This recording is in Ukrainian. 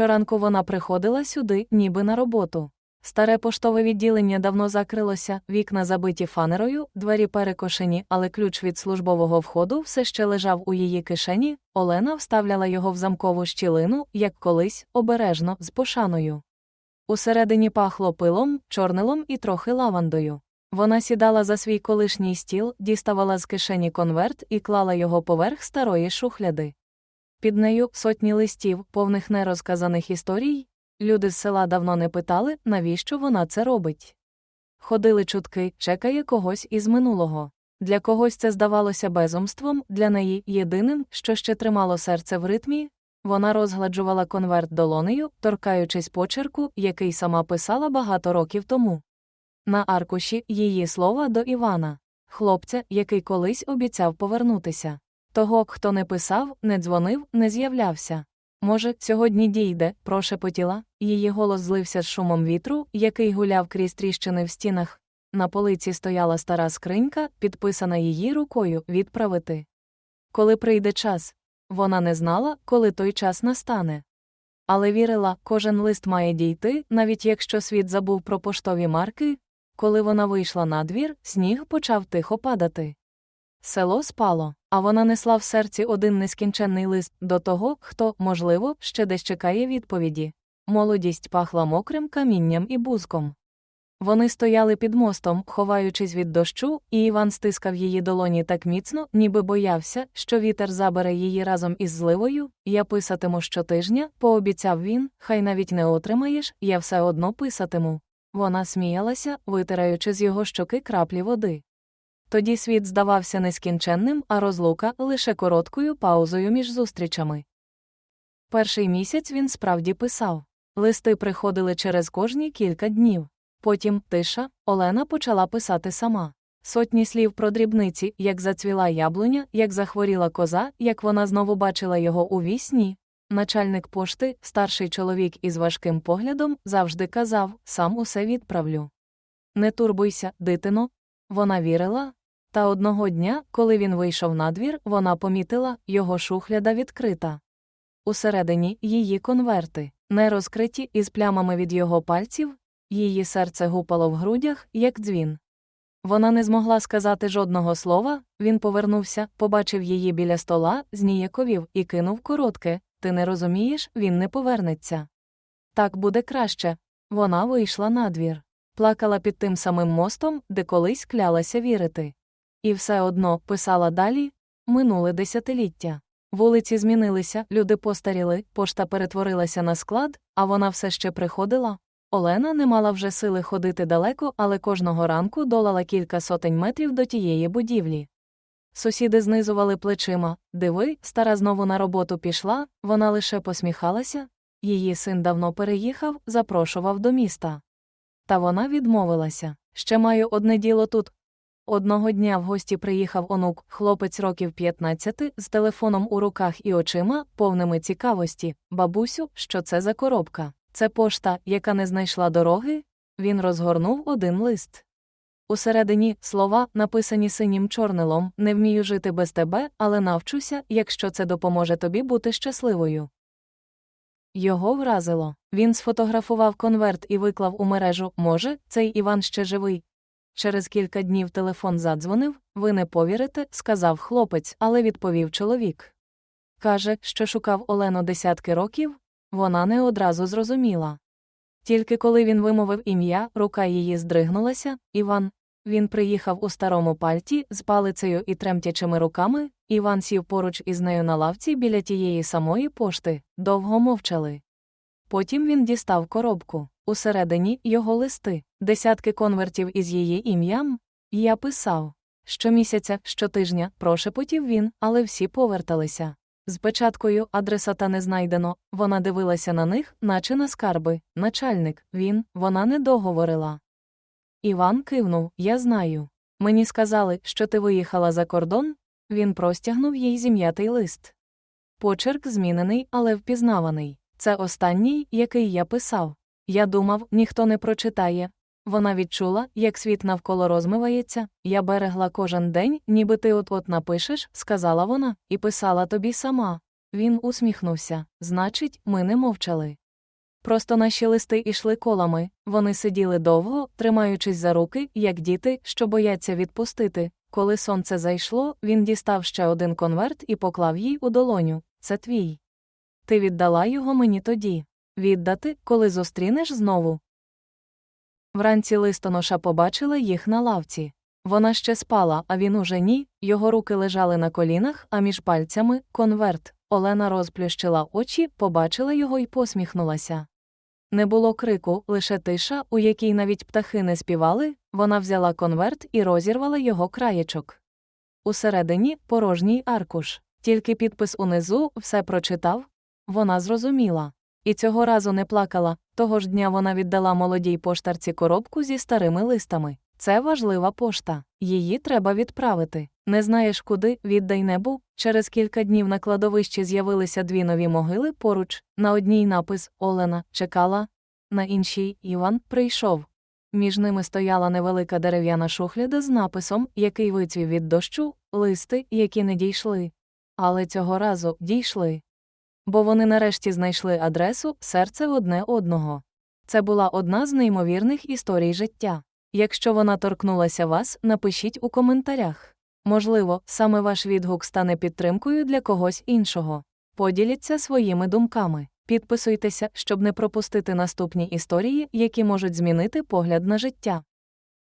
Щоранку вона приходила сюди, ніби на роботу. Старе поштове відділення давно закрилося, вікна забиті фанерою, двері перекошені, але ключ від службового входу все ще лежав у її кишені. Олена вставляла його в замкову щілину, як колись, обережно, з пошаною. Усередині пахло пилом, чорнилом і трохи лавандою. Вона сідала за свій колишній стіл, діставала з кишені конверт і клала його поверх старої шухляди. Під нею сотні листів, повних нерозказаних історій. Люди з села давно не питали, навіщо вона це робить. Ходили чутки, чекає когось із минулого. Для когось це здавалося безумством, для неї єдиним, що ще тримало серце в ритмі. Вона розгладжувала конверт долонею, торкаючись почерку, який сама писала багато років тому. На аркуші її слова до Івана, хлопця, який колись обіцяв повернутися. Того, хто не писав, не дзвонив, не з'являвся. Може, сьогодні дійде, прошепотіла, її голос злився з шумом вітру, який гуляв крізь тріщини в стінах. На полиці стояла стара скринька, підписана її рукою відправити. Коли прийде час, вона не знала, коли той час настане. Але вірила, кожен лист має дійти, навіть якщо світ забув про поштові марки. Коли вона вийшла на двір, сніг почав тихо падати. Село спало, а вона несла в серці один нескінченний лист до того, хто, можливо, ще десь чекає відповіді. Молодість пахла мокрим камінням і бузком. Вони стояли під мостом, ховаючись від дощу, і Іван стискав її долоні так міцно, ніби боявся, що вітер забере її разом із зливою. Я писатиму щотижня, пообіцяв він, хай навіть не отримаєш, я все одно писатиму. Вона сміялася, витираючи з його щоки краплі води. Тоді світ здавався нескінченним, а розлука лише короткою паузою між зустрічами. Перший місяць він справді писав. Листи приходили через кожні кілька днів. Потім тиша, Олена почала писати сама. Сотні слів про дрібниці, як зацвіла яблуня, як захворіла коза, як вона знову бачила його у вісні. Начальник пошти, старший чоловік із важким поглядом, завжди казав сам усе відправлю. Не турбуйся, дитино. Вона вірила. Та одного дня, коли він вийшов на двір, вона помітила, його шухляда відкрита. Усередині її конверти, не розкриті із плямами від його пальців, її серце гупало в грудях, як дзвін. Вона не змогла сказати жодного слова, він повернувся, побачив її біля стола, зніяковів і кинув коротке Ти не розумієш, він не повернеться. Так буде краще. Вона вийшла на двір. плакала під тим самим мостом, де колись клялася вірити. І все одно писала далі минуле десятиліття. Вулиці змінилися, люди постаріли, пошта перетворилася на склад, а вона все ще приходила. Олена не мала вже сили ходити далеко, але кожного ранку долала кілька сотень метрів до тієї будівлі. Сусіди знизували плечима диви, стара знову на роботу пішла, вона лише посміхалася. Її син давно переїхав, запрошував до міста. Та вона відмовилася ще маю одне діло тут. Одного дня в гості приїхав онук, хлопець років 15, з телефоном у руках і очима, повними цікавості. Бабусю, що це за коробка? Це пошта, яка не знайшла дороги. Він розгорнув один лист. Усередині слова, написані синім чорнилом, не вмію жити без тебе, але навчуся, якщо це допоможе тобі бути щасливою. Його вразило. Він сфотографував конверт і виклав у мережу може, цей Іван ще живий. Через кілька днів телефон задзвонив, ви не повірите, сказав хлопець, але відповів чоловік. Каже, що шукав Олену десятки років, вона не одразу зрозуміла. Тільки коли він вимовив ім'я, рука її здригнулася, Іван. Він приїхав у старому пальті з палицею і тремтячими руками, Іван сів поруч із нею на лавці біля тієї самої пошти, довго мовчали. Потім він дістав коробку. Усередині його листи, десятки конвертів із її ім'ям. Я писав. Щомісяця, щотижня, прошепотів він, але всі поверталися. З печаткою адресата не знайдено, вона дивилася на них, наче на скарби. Начальник, він, вона не договорила. Іван кивнув Я знаю. Мені сказали, що ти виїхала за кордон. Він простягнув їй зім'ятий лист. Почерк змінений, але впізнаваний. Це останній, який я писав. Я думав, ніхто не прочитає. Вона відчула, як світ навколо розмивається. Я берегла кожен день, ніби ти от-от напишеш, сказала вона, і писала тобі сама. Він усміхнувся значить, ми не мовчали. Просто наші листи ішли колами, вони сиділи довго, тримаючись за руки, як діти, що бояться відпустити. Коли сонце зайшло, він дістав ще один конверт і поклав їй у долоню. Це твій. Ти віддала його мені тоді. Віддати, коли зустрінеш знову. Вранці листоноша побачила їх на лавці. Вона ще спала, а він уже ні, його руки лежали на колінах, а між пальцями конверт. Олена розплющила очі, побачила його і посміхнулася. Не було крику, лише тиша, у якій навіть птахи не співали, вона взяла конверт і розірвала його краєчок. Усередині порожній аркуш, тільки підпис унизу все прочитав. Вона зрозуміла. І цього разу не плакала, того ж дня вона віддала молодій поштарці коробку зі старими листами. Це важлива пошта. Її треба відправити. Не знаєш куди, віддай небу. Через кілька днів на кладовищі з'явилися дві нові могили поруч. На одній напис Олена чекала, на іншій Іван прийшов. Між ними стояла невелика дерев'яна шухляда з написом, який вицвів від дощу, листи, які не дійшли. Але цього разу дійшли. Бо вони нарешті знайшли адресу серце одне одного. Це була одна з неймовірних історій життя. Якщо вона торкнулася вас, напишіть у коментарях. Можливо, саме ваш відгук стане підтримкою для когось іншого. Поділіться своїми думками. Підписуйтеся, щоб не пропустити наступні історії, які можуть змінити погляд на життя.